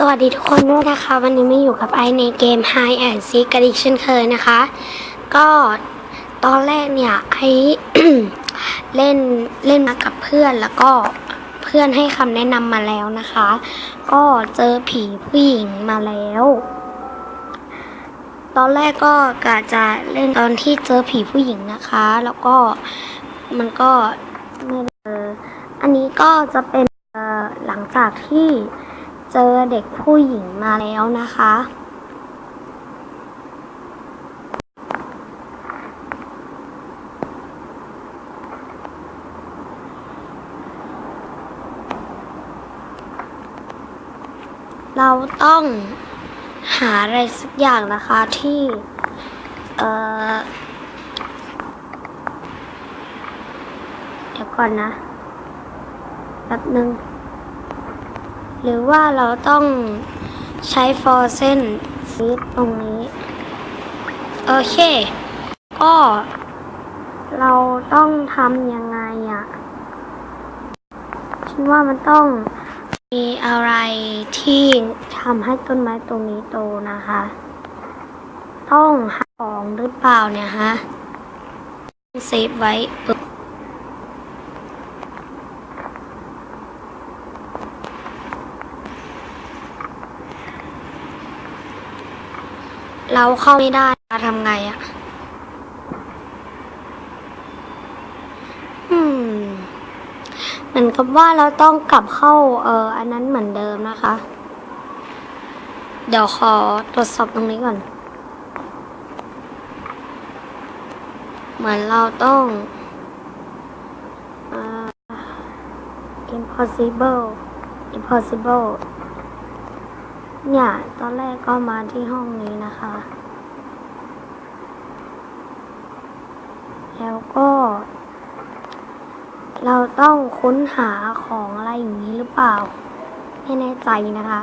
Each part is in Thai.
สวัสดีทุกคนด้วยนะคะ วันนี้มาอยู่กับไอในเกม Hide and Seek กันอีกเช่นเคยนะคะ ก็ตอนแรกเนี่ยไอเล่นเล่นมากับเพื่อนแล้วก็เพื่อนให้คำแนะนำมาแล้วนะคะ ก็เจอผีผู้หญิงมาแล้ว ตอนแรกก็กะจะเล่นตอนที่เจอผีผู้หญิงนะคะ แล้วก็มันก็ไม่เจออันนี้ก็จะเป็นหลังจากที่ เจอเด็กผู้หญิงมาแล้วนะคะ เราต้องหาอะไรสักอย่างนะคะที่ เอ่อ เดี๋ยวก่อนนะแป๊บนึง หรือว่าเราต้องใช้ฟอร์เซนฟีดตรงนี้ โอเค ก็ เราต้องทำยังไงอะฉันว่ามันต้องมีอะไรที่ทำให้ต้นไม้ตรงนี้โตนะคะ ต้องหาของหรือเปล่าเนี่ยฮะเซฟไว้ปึ๊บ เราเข้าไม่ได้ทำไงอะ่ะ อืม เหมือนกับว่าเราต้องกลับเข้า เออ อันนั้นเหมือนเดิมนะคะ เดี๋ยวขอตรวจสอบตรงนี้ก่อน เหมือนเราต้องอ impossible impossible เนี่ย ตอนแรกก็มาที่ห้องนี้นะคะ แล้วก็ เราต้องค้นหาของอะไรอย่างนี้หรือเปล่า ไม่แน่ใจนะคะ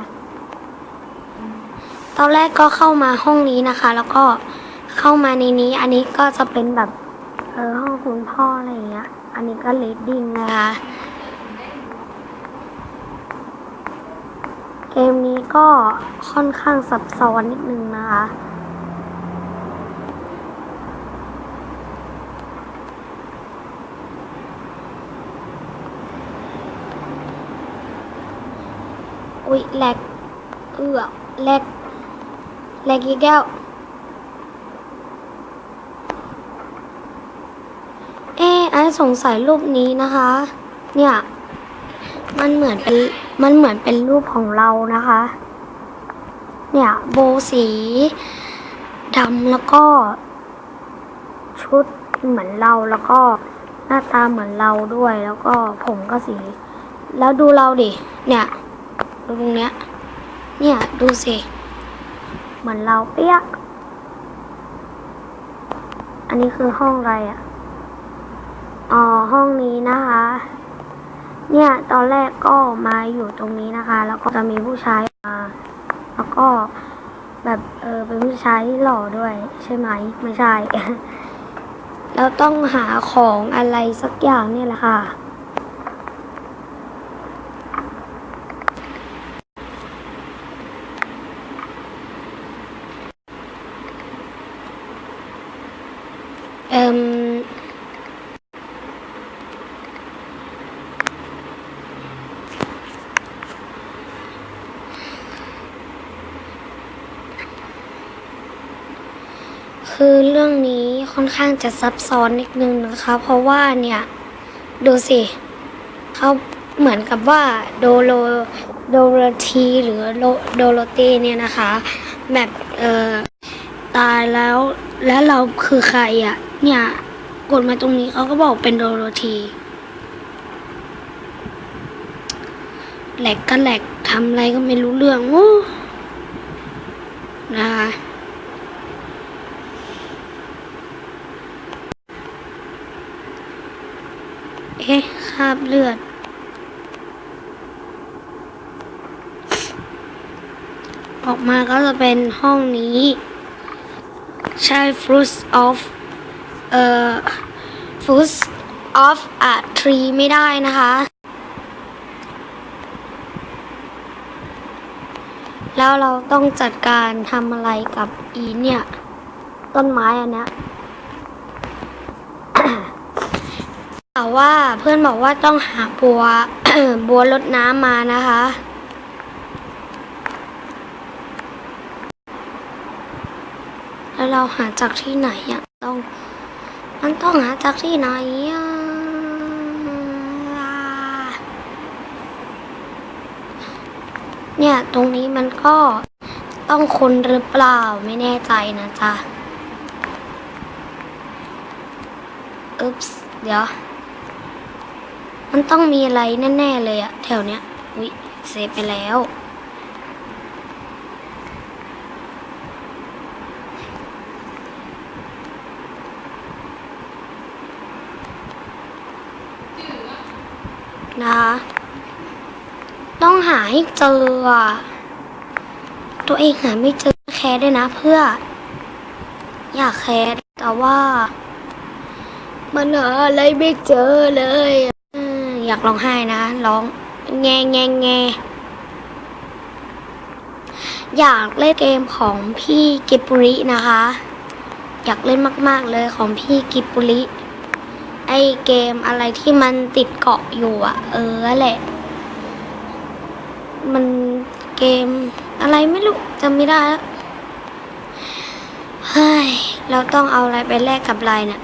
ตอนแรกก็เข้ามาห้องนี้นะคะ แล้วก็เข้ามาในนี้ อันนี้ก็จะเป็นแบบ เออห้องคุณพ่ออะไรอย่างเงี้ย อันนี้ก็เลดดิ้งนะคะ เกมนี้ ก็ค่อนข้างซับซ้อนนิดนึงนะคะ อุ๊ยแหลกเอือกแหลกแหลกอีกแก้วเอ๊ไอสงสัยรูปนี้นะคะ เนี่ย มันเหมือนเป็น มันเหมือนเป็นรูปของเรานะคะ เนี่ยโบสีดำแล้วก็ ชุดเหมือนเราแล้วก็หน้าตาเหมือนเราด้วยแล้วก็ผมก็สี แล้วดูเราดิ เนี่ย ดูตรงเนี้ย เนี่ยดูสิ เหมือนเราเปี้ยกอันนี้คือห้องอะไรอะ อ๋อห้องนี้นะคะ เนี่ยตอนแรกก็มาอยู่ตรงนี้นะคะ แล้วก็จะมีผู้ชายมา แล้วก็แบบเออเป็นผู้ชายที่หล่อด้วย ใช่ไหมไม่ใช่แล้วต้องหาของอะไรสักอย่างเนี่ยแหละค่ะเอ่ม คือเรื่องนี้ค่อนข้างจะซับซ้อนนิดนึงนะคะ เพราะว่าเนี่ย ดูสิเขาเหมือนกับว่าโดโลโดโรธีหรือโลโดโรตีเนี่ยนะคะ แบบเออตายแล้วแล้วเราคือใครอะ่ะ เนี่ยกดมาตรงนี้เขาก็บอกเป็นโดโรธีแหลกก็แหลกทำอะไรก็ไม่รู้เรื่องโอ้นะคะ เอ๊ะค ราบเลือด ออกมาก็จะเป็นห้องนี้ใช่ fruits of เอ่อ fruits of a tree ไม่ได้นะคะ แล้วเราต้องจัดการทำอะไรกับอีเนี่ย ต้นไม้อันเนี้ย แต่ว่าเพื่อนบอกว่าต้องหาบัวบัวรดน้ำมานะคะ แล้วเราหาจากที่ไหนอะต้อง มันต้องหาจากที่ไหนอะเนี่ยตรงนี้มันก็ต้องคนหรือเปล่าไม่แน่ใจนะจ๊ะอึ๊บส์เดี๋ยว มันต้องมีอะไรแน่ๆเลยอะแถวเนี้ยอุ๊ยเซฟไปแล้ว นะคะต้องหาให้เจอ ตัวเองหาไม่เจอแคร์ด้วยนะเพื่อ อยากแคร์แต่ว่า มันหาอะไรไม่เจอเลย อยากร้องไห้นะร้องแงแงแงอยากเล่นเกมของพี่กิบปุรินะคะ อยากเล่นมาก ๆเลยของพี่กิบปุริไอเกมอะไรที่มันติดเกาะอยู่อะเออแหละ มันเกมอะไรไม่รู้จำไม่ได้แล้วเฮ้ย เราต้องเอาอะไรไปแลกกับอะไรเนี่ย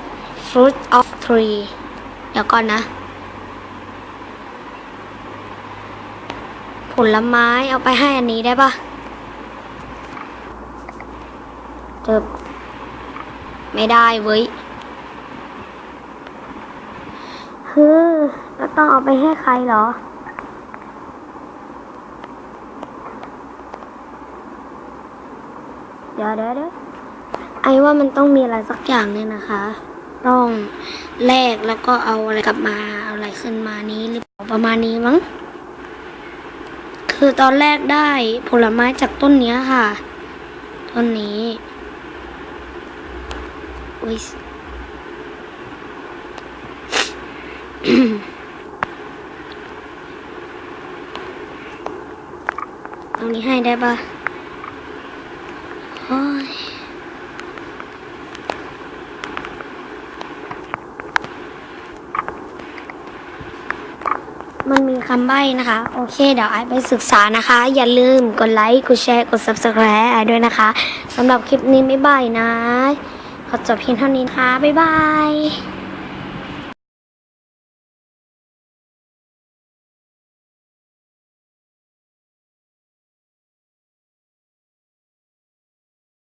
fruit of tree เดี๋ยวก่อนนะ ผลไม้เอาไปให้อันนี้ได้ปะเจบไม่ได้เว้ยฮือแล้วต้องเอาไปให้ใครเหรอ เดี๋ยวเดี๋ยวเดี๋ยวไอ้ว่ามันต้องมีอะไรสักอย่างเนี่ยนะคะ ต้องแลกแล้วก็เอาอะไรกลับมา เอาอะไรขึ้นมานี้หรือเปล่าประมาณนี้มั้ง คือตอนแรกได้ผลไม้จากต้นนี้ค่ะ ต้นนี้อุ้ยตรงนี้ให้ได้ปะโอ้ย มันมี คำใบ้นะคะ โอเค เดี๋ยวไอไปศึกษานะคะ อย่าลืมกดไลค์ กดแชร์ กด subscribe ไอด้วยนะคะสำหรับคลิปนี้ไม่บายนะ ขอจบเพียงเท่านี้นะคะ บ๊ายบาย